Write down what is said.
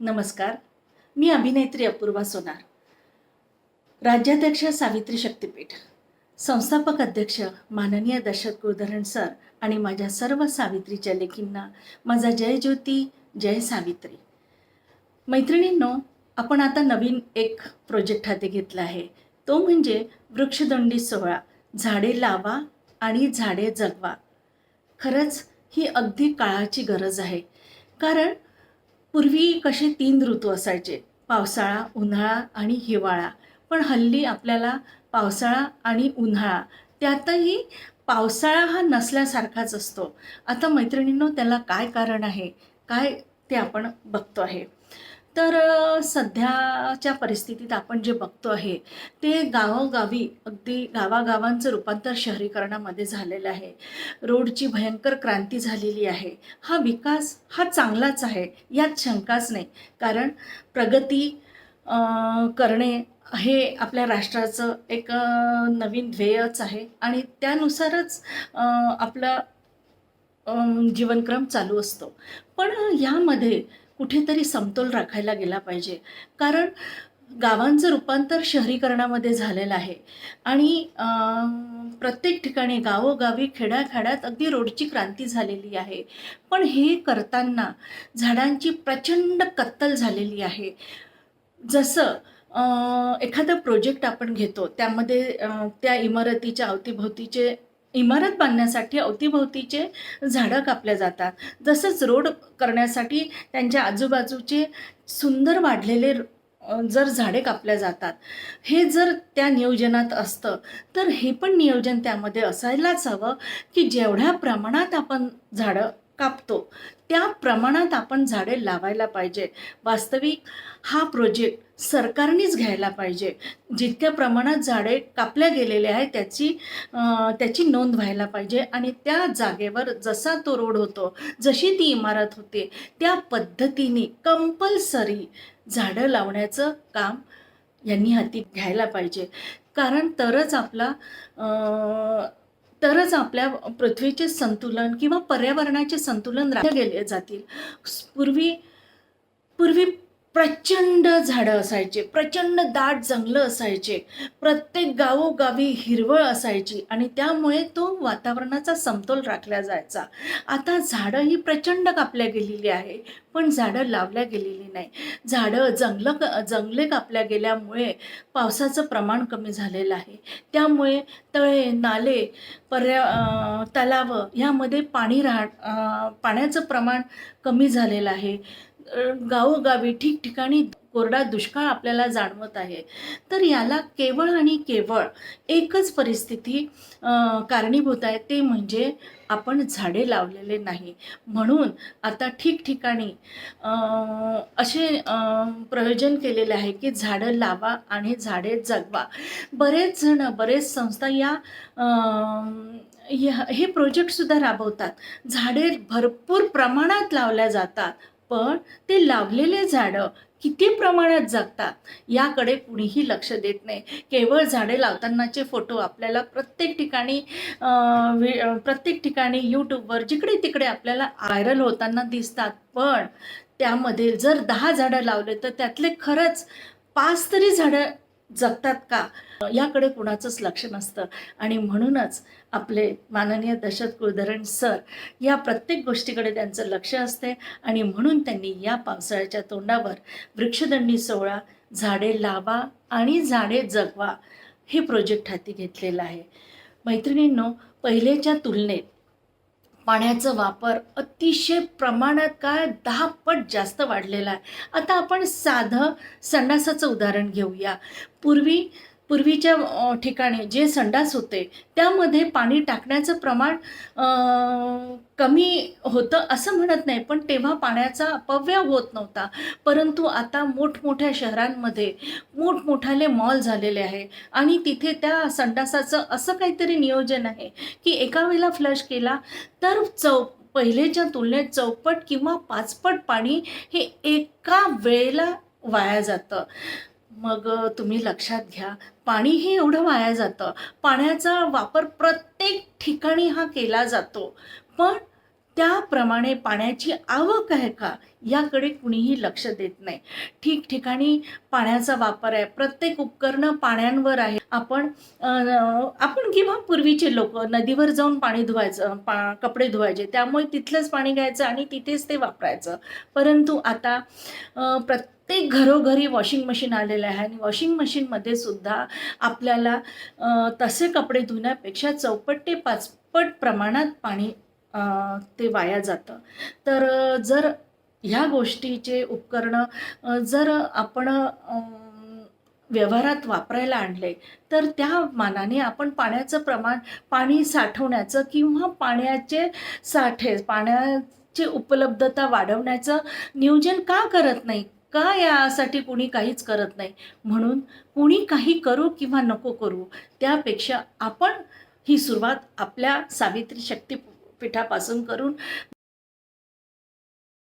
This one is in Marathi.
नमस्कार. मी अभिनेत्री अपूर्वा सोनार. राज्याध्यक्ष सावित्री शक्तीपीठ संस्थापक अध्यक्ष माननीय दशरथ कुलधरण सर आणि माझ्या सर्व सावित्रीच्या लेखींना माझा जय ज्योती जय सावित्री. मैत्रिणींनो आपण आता नवीन एक प्रोजेक्ट हाती घेतला आहे. तो म्हणजे वृक्षदंडी सोहळा. झाडे लावा आणि झाडे जगवा. खरंच ही अगदी काळाची गरज आहे. कारण पूर्वी कसे तीन ऋतू असायचे पावसाळा उन्हाळा आणि हिवाळा. पण हल्ली आपल्याला पावसाळा आणि उन्हाळा त्यातही पावसाळा हा नसल्यासारखाच असतो. आता मैत्रिणींनो त्याला काय कारण आहे? काय ते आपण बघतो आहे? तर सध्याच्या परिस्थितीत आपण जे बघतो आहे ते गावोगावी अगदी गावागावांचं रूपांतर शहरीकरणामध्ये झालेलं आहे. रोडची भयंकर क्रांती झालेली आहे. हा विकास हा चांगलाच आहे यात शंकाच नाही. कारण प्रगती करणे हे आपल्या राष्ट्राचं एक नवीन ध्येयच आहे. आणि त्यानुसारच आपलं आपला जीवनक्रम चालू असतो. पण यामध्ये कुठेतरी समतोल राखायला गेला पाहिजे. कारण गावांचं रूपांतर शहरीकरणामध्ये झालेलं आहे. आणि प्रत्येक ठिकाणी गावोगावी खेड्याखेड्यात अगदी रोडची क्रांती झालेली आहे. पण हे करताना झाडांची प्रचंड कत्तल झालेली आहे. जसं एखादा प्रोजेक्ट आपण घेतो त्यामध्ये त्या इमारतीच्या अवतीभोवतीचे इमारत बांधण्यासाठी अवतीभोवतीचे झाडं कापल्या जातात. जसंच रोड करण्यासाठी त्यांच्या आजूबाजूचे सुंदर वाढलेले जर झाडे कापल्या जातात. हे जर त्या नियोजनात असतं तर हे पण नियोजन त्यामध्ये असायलाच हवं की जेवढ्या प्रमाणात आपण झाडं कापतो. त्या प्रमाणात आपण झाडे लावायला पाहिजे. वास्तविक हा प्रोजेक्ट सरकारनेच घ्यायला पाहिजे. जितक्या प्रमाणात झाडे कापल्या गेलेले आहे त्याची त्याची नोंद व्हायला पाहिजे. आणि त्या जागेवर जसा तो रोड होतो जशी ती इमारत होते त्या पद्धतीने कंपल्सरी झाडं लावण्याचं काम यांनी हाती घ्यायला पाहिजे. कारण तरच आपला तरच आपल्या पृथ्वीचे संतुलन किंवा पर्यावरणाचे संतुलन राखले गेले जातील. पूर्वी पूर्वी प्रचंड झाडं असायचे प्रचंड दाट जंगलं असायचे प्रत्येक गावोगावी हिरवळ असायची आणि त्यामुळे तो वातावरणाचा समतोल राखला जायचा. आता झाडं ही प्रचंड कापल्या गेलेली आहे पण झाडं लावल्या गेलेली नाही. झाडं जंगलं जंगले कापल्या गेल्यामुळे पावसाचं प्रमाण कमी झालेलं आहे. त्यामुळे तळे नाले पर्या तलाव तलावं ह्यामध्ये पाणी राह पाण्याचं प्रमाण कमी झालेलं आहे. गावोगावी ठिकठिकाणी कोरडा दुष्काळ आपल्याला जाणवत आहे. तर याला केवळ आणि केवळ एकच परिस्थिती कारणीभूत आहे. ते म्हणजे आपण झाडे लावलेले नाही. म्हणून आता ठिकठिकाणी असे प्रयोजन केलेले आहे की झाडं लावा आणि झाडे जगवा. बरेच जण बरेच संस्था या- हे प्रोजेक्टसुद्धा राबवतात. झाडे भरपूर प्रमाणात लावल्या जातात. पण ते लावलेले झाडं किती प्रमाणात जगतात? याकडे कुणीही लक्ष देत नाही. केवळ झाडे लावतानाचे फोटो आपल्याला प्रत्येक ठिकाणी प्रत्येक ठिकाणी यूट्यूबवर जिकडे तिकडे आपल्याला व्हायरल होताना दिसतात. पण त्यामध्ये जर दहा झाडं लावले तर त्यातले खरंच पाच तरी झाडं जगतात का? याकडे कुणाचंच लक्ष नसतं. आणि म्हणूनच आपले माननीय दशरथ कुलधरण सर या प्रत्येक गोष्टीकडे त्यांचं लक्ष असते आणि म्हणून त्यांनी या पावसाळ्याच्या तोंडावर वृक्षदंडी सोहळा झाडे लावा आणि झाडे जगवा हे प्रोजेक्ट हाती घेतलेलं आहे. मैत्रिणींनो पहिलेच्या तुलनेत पाण्याचा वापर अतिशय प्रमाणात काय? दहा पट जास्त वाढलेला आहे. आता आपण साधं संडासाचं उदाहरण घेऊया. पूर्वी पूर्वीच्या ठिकाणी जे संडास होते त्यामध्ये पाणी टाकण्याचं प्रमाण कमी होतं असं म्हणत नाही पण तेव्हा पाण्याचा अपव्यय होत नव्हता. परंतु आता मोठमोठ्या शहरांमध्ये मोठमोठाले मॉल झालेले आहे आणि तिथे त्या संडासाचं असं काहीतरी नियोजन आहे की एका वेळेला फ्लश केला तर चौ पहिलेच्या तुलनेत चौपट किंवा पाचपट पाणी हे एका वेळेला वाया जातं. मग तुम्ही लक्षात घ्या. पाणी हे एवढं वाया जातं. पाण्याचा वापर प्रत्येक ठिकाणी हा केला जातो. पण त्याप्रमाणे पाण्याची आवक आहे का याकडे कुणीही लक्ष देत नाही. ठिकठिकाणी पाण्याचा वापर आहे. प्रत्येक उपकरणं पाण्यांवर आहे आपण आपण किंवा पूर्वीचे लोक नदीवर जाऊन पाणी धुवायचं पा कपडे धुवायचे. त्यामुळे तिथलंच पाणी घ्यायचं आणि तिथेच ते वापरायचं. परंतु आता प्रत्येक प्रत्येक घरोघरी वॉशिंग मशीन आलेलं आहे आणि वॉशिंग मशीनमध्ये सुद्धा आपल्याला तसे कपडे धुण्यापेक्षा चौपट ते पाचपट प्रमाणात पाणी ते वाया जातं. तर जर ह्या गोष्टीचे उपकरणं जर आपण व्यवहारात वापरायला आणले तर त्या मानाने आपण पाण्याचं प्रमाण पाणी साठवण्याचं किंवा पाण्याचे साठे पाण्याची उपलब्धता वाढवण्याचं नियोजन का करत नाही? का यासाठी कुणी काहीच करत नाही? म्हणून कुणी काही करू किंवा नको करू त्यापेक्षा आपण ही सुरुवात आपल्या सावित्री शक्तीपीठापासून करून